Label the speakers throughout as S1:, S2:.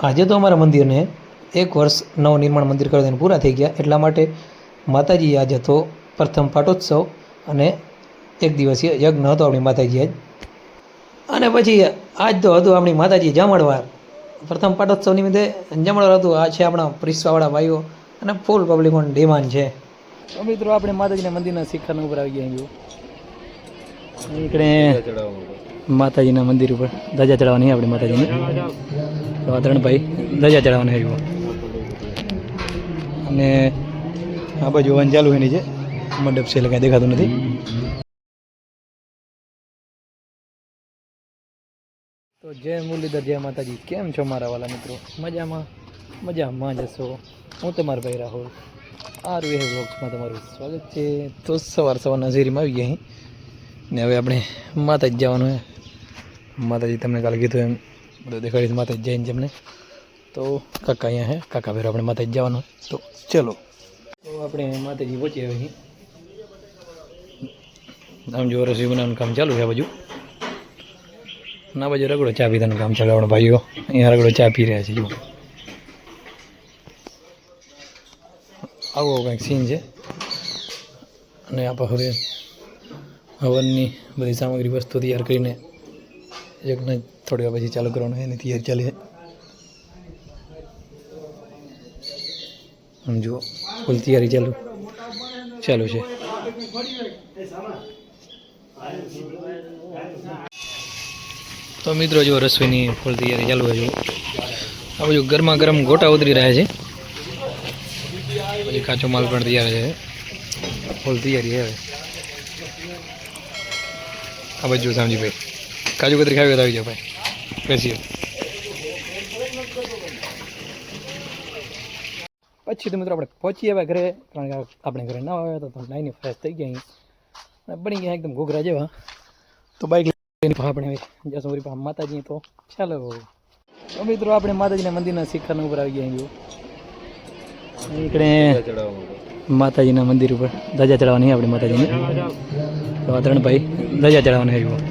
S1: આજે તો અમારા મંદિરને એક વર્ષ નવનિર્માણ મંદિર કરી દઈને પૂરા થઈ ગયા. એટલા માટે માતાજી આજે હતો પ્રથમ પાટોત્સવ અને એક દિવસીય યજ્ઞ હતો આપણી માતાજી આજ. અને પછી આજ તો હતું આપણી માતાજી જમણવાર. પ્રથમ પાટોત્સવ નિમિત્તે જમણવાર હતું. આ છે આપણા પરિસવાવાળા ભાઈઓ અને ફૂલ પબ્લિક ઓન ડિમાન્ડ છે. તો મિત્રો આપણે માતાજીના મંદિરના શિખરના ઉપર આવી ગયા માતાજીના મંદિર ઉપર ધજા ચડાવવાની આપણી માતાજીની. તો આ ત્રણ ભાઈ ધજા ચડાવવાની આવ્યું અને આ બાજુ હવન ચાલુ એની છે મંડપ છે એટલે કાંઈ દેખાતું નથી. તો જય મુરલીધર, જય માતાજી. કેમ છો મારા વાલા મિત્રો? મજામાં? મજામાં જશો હું તમારો ભાઈ રાહુલ. આ રૂએ બ્લોગ્સમાં તમારું સ્વાગત છે. તો સવાર સવારના ઝેરીમાં આવી ગયા અહીં ને હવે આપણે માતાજી જવાનું હોય માતાજી તમને કાલે કીધું એમ બધું દેખાડીશ માતાજી જઈને જમને. તો કાકા અહીંયા હે, કાકા ભેરો, આપણે માતાજી જવાનું. તો ચલો. તો આપણે માતાજી પહોંચી આવે આમ જો રસોઈ બનાવવાનું કામ ચાલુ છે આ બાજુ. ના બાજુ રગડો ચા પીતાનું કામ ચાલે આપણે ભાઈઓ. અહીંયા રગડો ચા પી રહ્યા છે, જુઓ. આવો કંઈક સીન છે. અને આપણે હવે હવનની બધી સામગ્રી, વસ્તુ તૈયાર કરીને યજ્ઞ થોડી વાર પછી ચાલુ કરવાનું એની તૈયારી ચાલે આમ જુઓ ફૂલ તૈયારી ચાલુ ચાલુ છે. તો મિત્રો જો રસોઈની ફૂલ તૈયારી ચાલુ જુઓ. આ બધું ગરમા ગરમ ગોટા ઉતરી રહ્યા છે. પછી કાચો માલ પણ તૈયાર છે. ફૂલ તૈયારી હવે. આ બાજુ સામજીભાઈ. કાજુ કતરી ખાવી આવી જાય ભાઈ. બેસીએ પછી તો મિત્રો આપણે પહોંચી આવ્યા ઘરે, કારણ કે આપણે ઘરે ના આવ્યા તો નાઈને ફ્રેશ થઈ ગયા અને બની ગયા એકદમ ઘોઘરા જેવા. તો બાઈક લઈને આપણે હવે. જશું વળી માતાજી તો. ચાલો. તો મિત્રો આપણે માતાજીના મંદિરના શિખરના ઉપર આવી ગયા. નીકળે માતાજીના મંદિર ઉપર ધજા ચડાવવાની આપણે માતાજીને. તો આ ત્રણ ભાઈ ધજા ચડાવવાની આવ્યું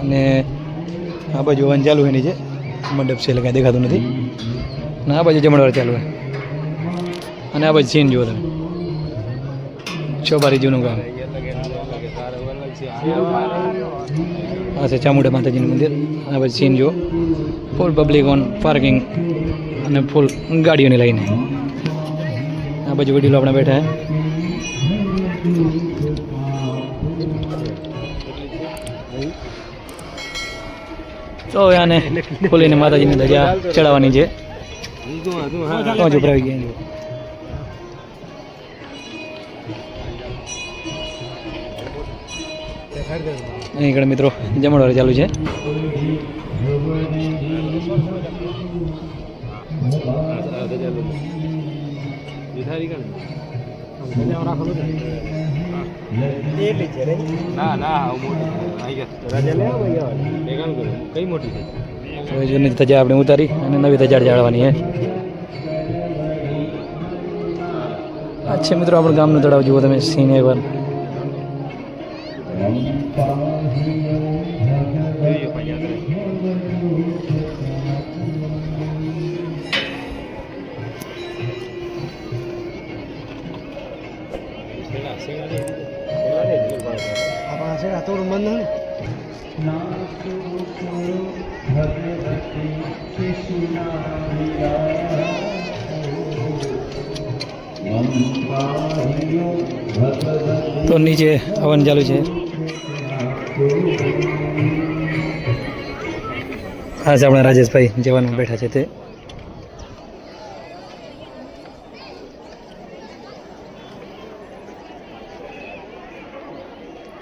S1: અને આ બાજુ વન ચાલુ એની છે મંડપ છે એટલે કાંઈ દેખાતું નથી. અને આ બાજુ જમણવાર ચાલુ હોય. અને આ બાજુ સીન જુઓ તમે. ચોબારી જૂનું ગામ. આ છે ચામુંડા માતાજીનું મંદિર. આ બાજુ સીન જુઓ. ફૂલ પબ્લિક ઓન પાર્કિંગ અને ફૂલ ગાડીઓને લઈને. આ બાજુ વડીલો આપણે બેઠા તો આને ખોલીને માતાજીની ધજા ચડાવવાની છે. જ ઉભરાવી ગયા અહીં આગળ મિત્રો જમણવાર ચાલુ છે. જૂની ધજા આપણે ઉતારી અને નવી ધજા જાળવાની છે આ છે મિત્રો આપણું ગામનું તળાવ. જુઓ તમે સીન એકવાર તો નીચે હવન ચાલુ છે. છે આપણા રાજેશભાઈ જવાનમાં બેઠા છે તે.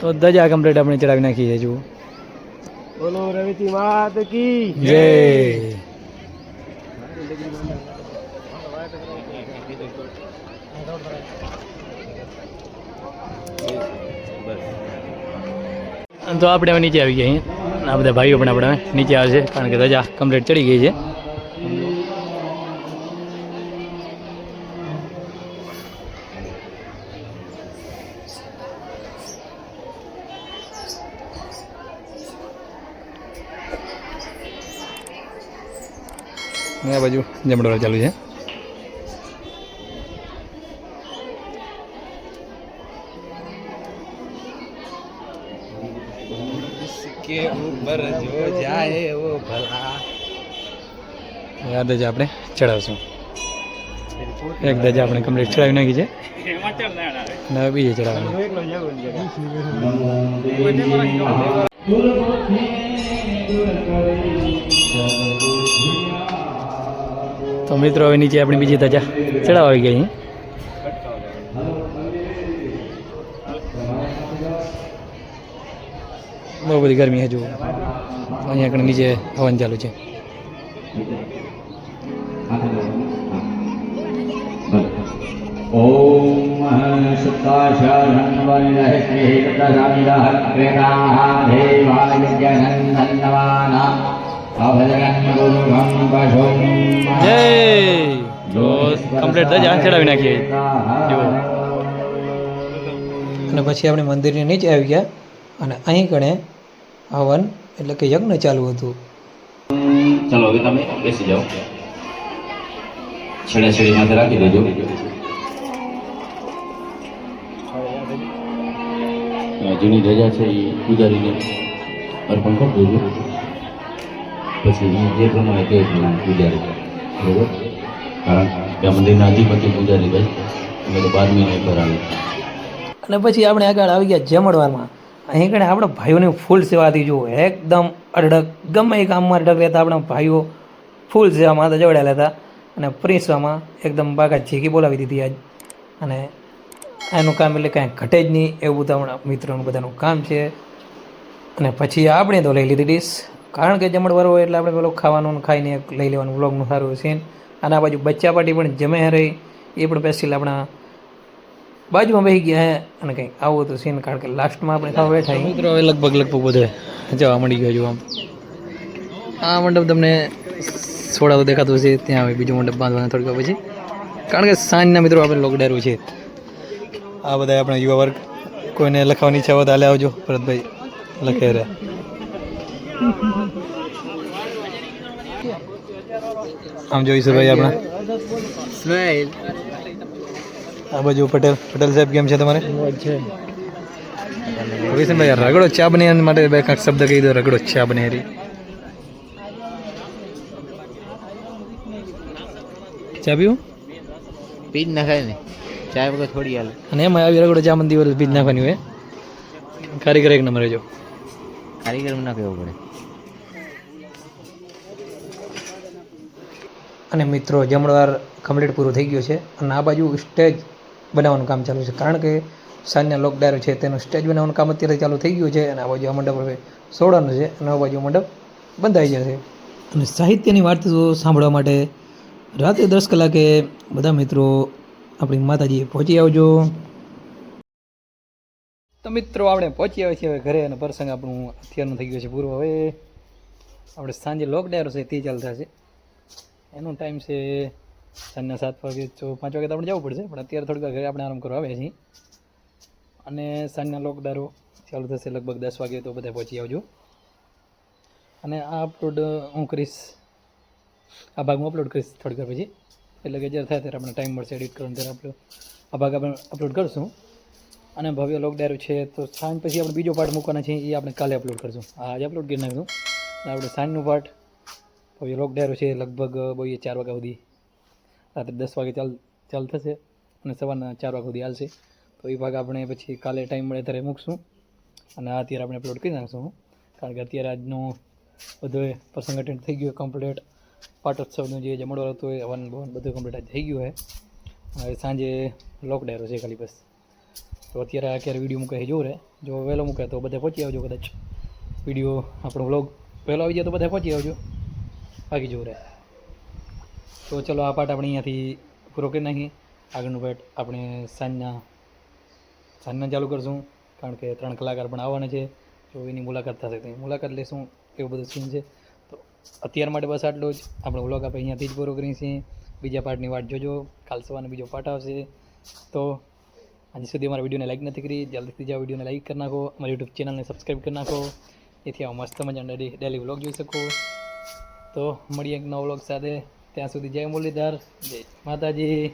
S1: તો ધજા કમ્પ્લીટ આપણે ચડાવી નાખી છે જુઓ.
S2: બોલો રવિતી માત કી?
S1: જય. તો આપણે હવે નીચે આવી ગયા અહીંયા આ બધા ભાઈઓ પણ આપણે નીચે આવે છે કારણ કે ધજા કમ્પ્લીટ ચડી ગઈ છે. ને આ બાજુ જમણવાર ચાલુ છે.
S2: કે ઉપર જો જાય વો ભલા.
S1: યાદ જ આપણે ચડાવશું એક ધજા આપણે કમ્પ્લીટ ચડાવી નાખી છે. અને બીજી ચડાવવાની તો મિત્રો, હવે નીચે આપણી બીજી ધજા ચડાવ આવી ગઈ. બહુ બધી ગરમી હજુ. અહીંયા આગળ નીચે હવન ચાલુ છે.
S3: ઓમ સત્તાશારણ્વર્ણશ્રી
S1: જય તો કમ્પ્લીટ ધજા ચડાવી નાખીએ. જુઓ. અને પછી આપણે મંદિરની નીચે આવી ગયા. અને અહીં કણે હવન એટલે કે યજ્ઞ ચાલુ હતું.
S3: ચલો હવે તમે બેસી જાઓ. છેડે છેડે માથે રાખી દેજો. જૂની ધજા છે એ પૂજારીને અર્પણ કરી દેજો. પછી જે પ્રમાણે કહે પૂજારી. બરોબર? કારણ કે મંદિરના અધિપતિ પૂજારી ભાઈ એટલે બાર મહિને પર આવે.
S1: અને પછી આપણે આગળ આવી ગયા જમણવારમાં. અહીં કણે આપણે ભાઈઓની ફૂલ સેવાથી જુઓ. એકદમ અડડક ગમે એ કામમાં અડડક રહેતા આપણા ભાઈઓ ફૂલ સેવામાં તો જોડાયેલા હતા અને પ્રિન્સવામાં એકદમ બાગા ઝીકી બોલાવી દીધી આજ. અને એનું કામ એટલે કાંઈ ઘટે જ નહીં એવું તો આપણા મિત્રોનું બધાનું કામ છે. અને પછી આપણે તો લઈ લીધી ડીશ. કારણ કે જમણવાર હોય એટલે આપણે પેલો ખાવાનું ખાઈને લઈ લેવાનું, વ્લોગનું સારું સીન અને આ બાજુ બચ્ચા પાટી પણ જમે રહી. એ પણ પેસ્ટિલ આપણા બાજુમાં બેસી ગયા હે અને કંઈક આવું હતું સીન કારણ કે લાસ્ટમાં આપણે ખાવા બેઠા મિત્રો, હવે લગભગ લગભગ બધે જવા મળી ગયો છું આમ. આ મંડપ તમને છોડાવું દેખાતું છે ત્યાં હવે બીજું મંડપ બાંધવાના થોડીક પછી. કારણ કે સાંજના મિત્રો આપણે લોકડારું છે. આ બધા આપણા યુવા વર્ગ, કોઈને લખવાની ઈચ્છા હોય તો હાલે આવજો, ભરતભાઈ લખે રહ્યા આમ જોઈશું ભાઈ આપણે.
S2: સ્માઈલ.
S1: આ બાજુ પટેલ પટેલ સાહેબ કેમ છે તમારે?
S2: છે.
S1: ભાઈ રગડો ચા બને માટે બે કાંક શબ્દ કહી દો રગડો ચા બને હરી. ચા પીવું?
S2: પીજ નાખાય ને. ચા વગર થોડી હાલે.
S1: અને એમાં આવી રગડો ચા મંદી પીજ બીજ નાખવાની હોય. કારીગર એક નંબર જો.
S2: કારીગર ના કહેવું પડે.
S1: અને મિત્રો જમણવાર કમ્પ્લીટ પૂરું થઈ ગયું છે અને આ બાજુ સ્ટેજ બનાવવાનું કામ ચાલુ છે. કારણ કે સાંજના લોકડાયરો છે તેનું સ્ટેજ બનાવવાનું કામ અત્યારે ચાલુ થઈ ગયું છે અને આ બાજુ આ મંડપ હવે સોડાનું છે અને આ બાજુ મંડપ બંધાઈ જશે અને સાહિત્યની વાર્તા સાંભળવા માટે રાત્રે દસ કલાકે બધા મિત્રો આપણી માતાજીએ પહોંચી આવજો. તો મિત્રો, આપણે પહોંચી આવ્યા છીએ હવે ઘરે અને પ્રસંગ આપણું અત્યારનું થઈ ગયું છે પૂરું. હવે આપણે સાંજે લોકડાયરો છે, તે ચાલતા છે. એનો ટાઈમ છે સાંજના સાત વાગે તો પાંચ વાગે તો આપણે જવું પડશે, પણ અત્યારે થોડીક ઘરે આપણે આરામ કરવા આવ્યા છીએ. અને સાંજના લોકડારો ચાલુ થશે લગભગ દસ વાગે, તો બધા પહોંચી આવજો. અને આ અપલોડ હું કરીશ, આ ભાગ હું અપલોડ કરીશ થોડીક પછી. એટલે કે જ્યારે થાય ત્યારે આપણે ટાઈમ મળશે એડિટ કરવાનો, ત્યારે આપણે આ ભાગ આપણે અપલોડ કરશું. અને ભવ્ય લોક છે, તો સાંજ પછી આપણે બીજો પાર્ટ મૂકવાનો છે, એ આપણે કાલે અપલોડ કરશું. આજે અપલોડ કરી નાખશું. આપણે સાંજનું પાર્ટ ભવ્ય લોક છે, લગભગ બોઈએ ચાર વાગ્યા સુધી. રાત્રે દસ વાગે ચાલ ચાલ થશે અને સવારના ચાર વાગ્યા સુધી હાલશે. તો એ ભાગ આપણે પછી કાલે ટાઈમ મળે ત્યારે મૂકશું. અને આ અત્યારે આપણે અપલોડ કરી નાખશું. કારણ કે અત્યારે આજનો બધો પ્રસંગ અટેન્ડ થઈ ગયો કમ્પ્લીટ પાટોત્સવનું જે જમણવાર હતું એ હવન ભવન બધું કમ્પ્લીટ થઈ ગયું છે હવે સાંજે લોક ડાયરો છે ખાલી બસ. તો અત્યારે આ ક્યારે વીડિયો મૂકે જોવું રહે જો વહેલો મૂકે તો બધા પહોંચી આવજો કદાચ. વીડિયો, આપણો વ્લોગ વહેલો આવી જાય તો બધા પહોંચી આવજો. બાકી જોવું રહે તો ચલો આ પાર્ટ આપણે અહીંયાથી પૂરો કરી નાખીએ. આગળનું પાર્ટ આપણે સાંજના સાંજના ચાલુ કરશું. કારણ કે ત્રણ કલાકાર પણ આવવાના છે. તો એની મુલાકાત થશે તો મુલાકાત લેશું. એવું બધું સીન છે. તો અત્યાર માટે બસ આટલું જ. આપણો વ્લોગ આપણે અહીંયાથી જ પૂરો કરીએ છીએ. બીજા પાર્ટની વાટ જોજો. કાલ સવારનો બીજો પાર્ટ આવશે. તો આજે સુધી અમારા વિડીયોને લાઈક નથી કરી, જલ્દીથી જાઓ વિડીયોને લાઈક કરી નાખો, અમારી યુટ્યુબ ચેનલને સબસ્ક્રાઈબ કરી નાખો, એથી આવો મસ્ત મજાના ડેલી ડેલી વ્લોગ જોઈ શકો. તો મળીએ એક નવો વ્લોગ સાથે. ત્યાં સુધી જય મુરલીધર, જય માતાજી.